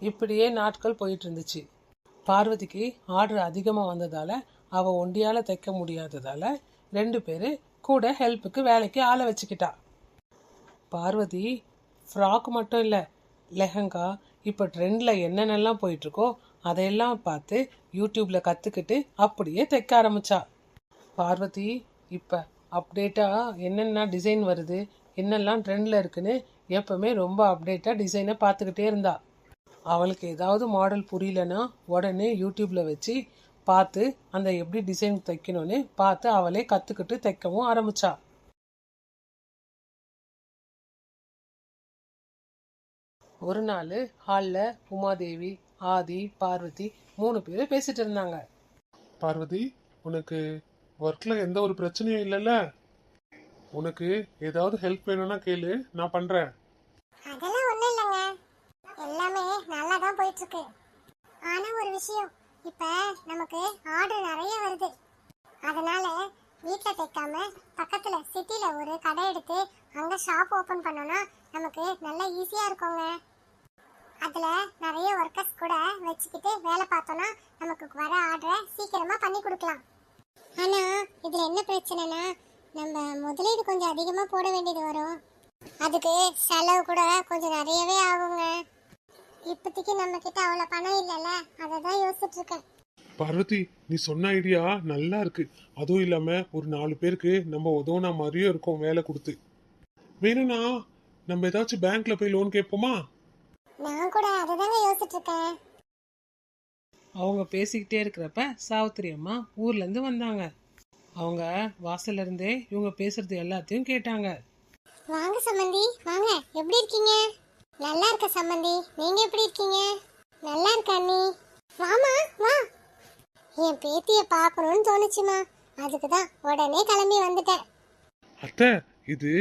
இப்படியே நாட்கள் போயிட்டு இருந்துச்சு பார்வதிக்கு ஆர்டர் அதிகமாக வந்ததால் அவள் ஒண்டியால் தைக்க முடியாததால் ரெண்டு பேர் கூட ஹெல்ப்புக்கு வேலைக்கு ஆளை வச்சுக்கிட்டா. பார்வதி ஃப்ராக் மட்டும் இல்லை லெஹங்கா இப்போ ட்ரெண்டில் என்னென்னலாம் போயிட்டுருக்கோ அதையெல்லாம் பார்த்து யூடியூப்பில் கற்றுக்கிட்டு அப்படியே தைக்க ஆரம்பித்தா பார்வதி இப்போ அப்டேட்டாக என்னென்ன டிசைன் வருது என்னெல்லாம் ட்ரெண்டில் இருக்குன்னு எப்பவுமே ரொம்ப அப்டேட்டாக டிசைனை பார்த்துக்கிட்டே இருந்தாள் அவளுக்கு ஏதாவது மாடல் புரியலன்னா உடனே யூடியூப்பில் வச்சு பார்த்து அந்த எப்படி டிசைன் தைக்கணும்னு பார்த்து அவளே கற்றுக்கிட்டு தைக்கவும் ஆரம்பிச்சா. ஒரு நாள் ஹாலில் உமாதேவி ஆதி பார்வதி மூணு பேர் பேசிட்டு இருந்தாங்க. பார்வதி உனக்கு ஒர்க்ல எந்த ஒரு பிரச்சனையும் இல்லைல்ல? உனக்கு ஏதாவது ஹெல்ப் வேணும்னா கேளு நான் பண்றேன். போயிட்டு இருக்கு ஆனா ஒரு விஷயம் இப்ப நமக்கு ஆர்டர் நிறைய வருது. அதனால வீட்ல தைக்காம பக்கத்துல சிட்டில ஒரு கடை எடுத்து அங்க ஷாப் ஓபன் பண்ணோம்னா நமக்கு நல்லா ஈஸியா இருக்குங்க. அதுல நிறைய ஒர்க்கர்ஸ் கூட வச்சுக்கிட்டு வேலை பார்த்தோம்னா நமக்கு வர ஆர்டரை சீக்கிரமா பண்ணி கொடுக்கலாம். ஆனா இதுல என்ன பிரச்சனைனா நம்ம முதலீடு கொஞ்சம் அதிகமா போட வேண்டியது வரும். அதுக்கு செலவு கூட கொஞ்சம் நிறையவே ஆகுங்க. இப்போதைக்கு நம்ம கிட்ட அவ்வளோ பணம் இல்லைல்ல? அதை தான் யோசிச்சுட்டு இருக்கேன் பார்வதி நீ சொன்ன ஐடியா நல்லா இருக்கு. அதுவும் இல்லாம ஒரு நாலு பேருக்கு நம்ம உதவுன மாதிரியும் இருக்கும் வேலை கொடுத்து. வேணும்னா நம்ம ஏதாச்சும் பேங்க்ல போய் லோன் கேட்போமா? நான் கூட அதை தாங்க யோசிச்சுட்டு இருக்கேன் அவங்க பேசிக்கிட்டே இருக்கிறப்ப சாவித்திரி அம்மா ஊர்லேருந்து வந்தாங்க. அவங்க வாசல்ல இருந்தே இவங்க பேசுறது எல்லாத்தையும் கேட்டாங்க. வாங்க சம்மந்தி வாங்க. எப்படி இருக்கீங்க? நல்லா இருக்க சம்மந்தி. நீங்க எப்படி இருக்கீங்க? நல்லா இருக்க அண்ணி. வாமா வா. என் பேத்திய பார்க்கணும்னு தோணுச்சுமா. அதுக்கு தான் உடனே கிளம்பி வந்துட்டேன். அத்தை இது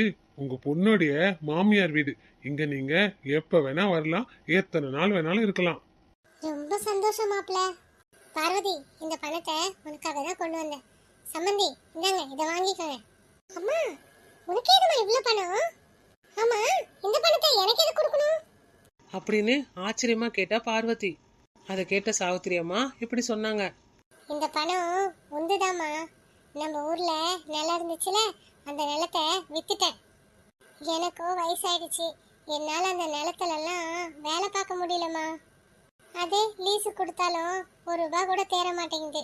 உங்க பொண்ணுடைய மாமியார் வீடு. இங்க நீங்க எப்ப வேணா வரலாம். எத்தனை நாள் வேணாலும் இருக்கலாம். ரொம்ப சந்தோஷம் மாப்ள பார்வதி இந்த பணத்தை உனக்காக தான் கொண்டு வந்தேன். சம்மந்தி இந்தாங்க இதை வாங்கிக்கோங்க. அம்மா உனக்கு எதுமா இவ்வளவு பணம்? அப்படின்னு ஆச்சரியமா கேட்டா பார்வதி. அதை கேட்ட சாவித்திரி அம்மா இப்படி சொன்னாங்க. இந்த பணம் உண்டுதாம்மா. நம்ம ஊர்ல நிலம் இருந்துச்சுல அந்த நிலத்தை வித்துட்டேன். எனக்கும் வயசாயிடுச்சு. என்னால அந்த நிலத்துலலாம் வேலை பார்க்க முடியலம்மா. அதே லீஸு கொடுத்தாலும் ஒரு ரூபா கூட தேர மாட்டேங்குது.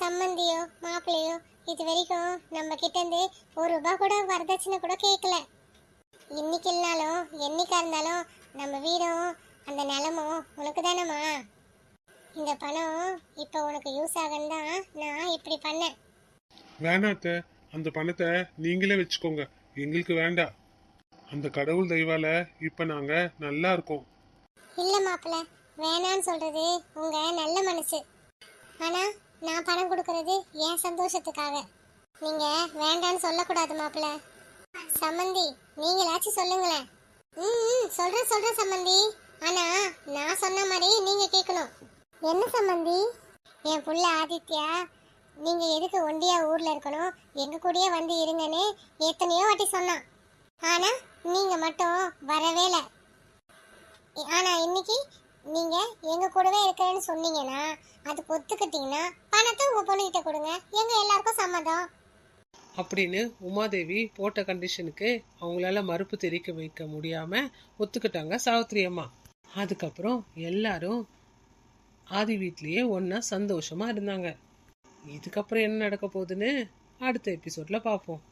சம்மந்தியோ மாப்பிள்ளையோ இது வரைக்கும் நம்ம கிட்ட இருந்து ஒரு ரூபாய் கூட வரதட்சணை கூட கேட்கல. இன்னைக்கு இல்லைனாலும் என்னைக்கா இருந்தாலும் நம்ம வீடும் அந்த நிலமும் உனக்கு தானேம்மா இந்த பணம் இப்போ உனக்கு யூஸ் ஆகுன்னு தான் நான் இப்படி பண்ணேன். வேணாம் அத்தை. அந்த பணத்தை நீங்களே வச்சுக்கோங்க. எங்களுக்கு வேண்டாம். அந்த கடவுள் தெய்வால இப்ப நாங்க நல்லா இருக்கோம். இல்ல மாப்பிள்ள வேணான்னு சொல்றது உங்க நல்ல மனசு. ஆனா நான் பணம் கொடுக்கறது என் சந்தோஷத்துக்காக. நீங்க வேண்டான்னு சொல்லக்கூடாது மாப்பிள்ள. சம்மந்தி நீங்களாச்சும் சொல்லுங்களேன். ம் சொல்றேன் சொல்றேன் சம்மந்தி. ஆனா நான் சொன்ன மாதிரி நீங்க கேட்கணும் என்ன சம்மந்தி? என் புள்ள ஆதித்யா நீங்க எதுக்கு ஒண்டியா ஊர்ல இருக்கணும்? எங்க கூடயே வந்து இருங்கன்னு எத்தனையோ வாட்டி சொன்னான். ஆனா நீங்க மட்டும் வரவே இல்லை. ஆனா இன்னைக்கு நீங்க எங்க கூடவே இருக்கிறேன்னு சொன்னீங்கன்னா அதுக்கு ஒத்துக்கிட்டீங்கன்னா பணத்தை உங்க பொண்ணுகிட்ட கொடுங்க. எங்க எல்லாருக்கும் சம்மதம். அப்படின்னு உமாதேவி போட்ட கண்டிஷனுக்கு அவங்களால மறுப்பு தெரிவிக்க வைக்க முடியாமல் ஒத்துக்கிட்டாங்க சாவித்ரி அம்மா. அதுக்கப்புறம் எல்லாரும் ஆதி வீட்லேயே ஒன்றா சந்தோஷமாக இருந்தாங்க. இதுக்கப்புறம் என்ன நடக்க போகுதுன்னு அடுத்த எபிசோடில் பார்ப்போம்